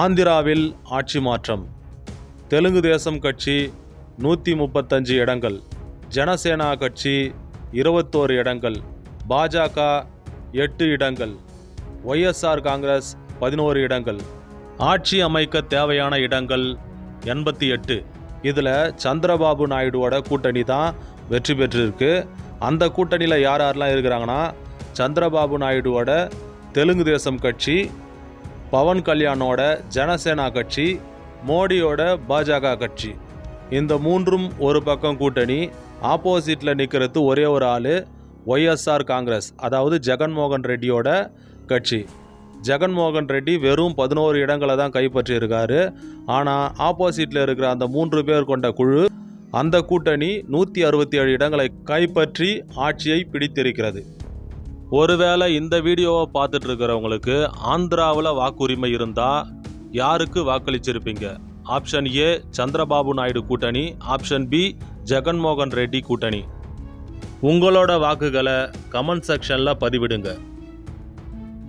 ஆந்திராவில் ஆட்சி மாற்றம். தெலுங்கு தேசம் கட்சி நூற்றி முப்பத்தஞ்சு இடங்கள். ஜனசேனா கட்சி இருபத்தோரு இடங்கள். பாஜக எட்டு இடங்கள். ஒய்எஸ்ஆர் காங்கிரஸ் பதினோரு இடங்கள். ஆட்சி அமைக்க தேவையான இடங்கள் எண்பத்தி எட்டு. இதில் சந்திரபாபு நாயுடுவோட கூட்டணி தான் வெற்றி பெற்றிருக்கு. அந்த கூட்டணியில் யார் யாரெல்லாம் இருக்கிறாங்கன்னா சந்திரபாபு நாயுடுவோட தெலுங்கு தேசம் கட்சி பவன் கல்யாணோட ஜனசேனா கட்சி மோடியோட பாஜக கட்சி. இந்த மூன்றும் ஒரு பக்கம் கூட்டணி ஆப்போசிட்டில் நிற்கிறது ஒரே ஒரு ஆள் ஒய்எஸ்ஆர் காங்கிரஸ் அதாவது ஜெகன்மோகன் ரெட்டியோட கட்சி. ஜெகன்மோகன் ரெட்டி வெறும் பதினோரு இடங்களை தான் கைப்பற்றியிருக்காரு. ஆனால் ஆப்போசிட்டில் இருக்கிற அந்த மூன்று பேர் கொண்ட குழு அந்த கூட்டணி நூற்றி அறுபத்தி ஏழு இடங்களை கைப்பற்றி ஆட்சியை பிடித்திருக்கிறது. ஒருவேளை இந்த வீடியோவை பார்த்துட்டு இருக்கிறவங்களுக்கு ஆந்திராவில் வாக்குரிமை இருந்தால் யாருக்கு வாக்களிச்சிருப்பீங்க? ஆப்ஷன் ஏ சந்திரபாபு நாயுடு கூட்டணி. ஆப்ஷன் பி ஜெகன்மோகன் ரெட்டி கூட்டணி. உங்களோட வாக்குகளை கமெண்ட் செக்ஷனில் பதிவிடுங்க.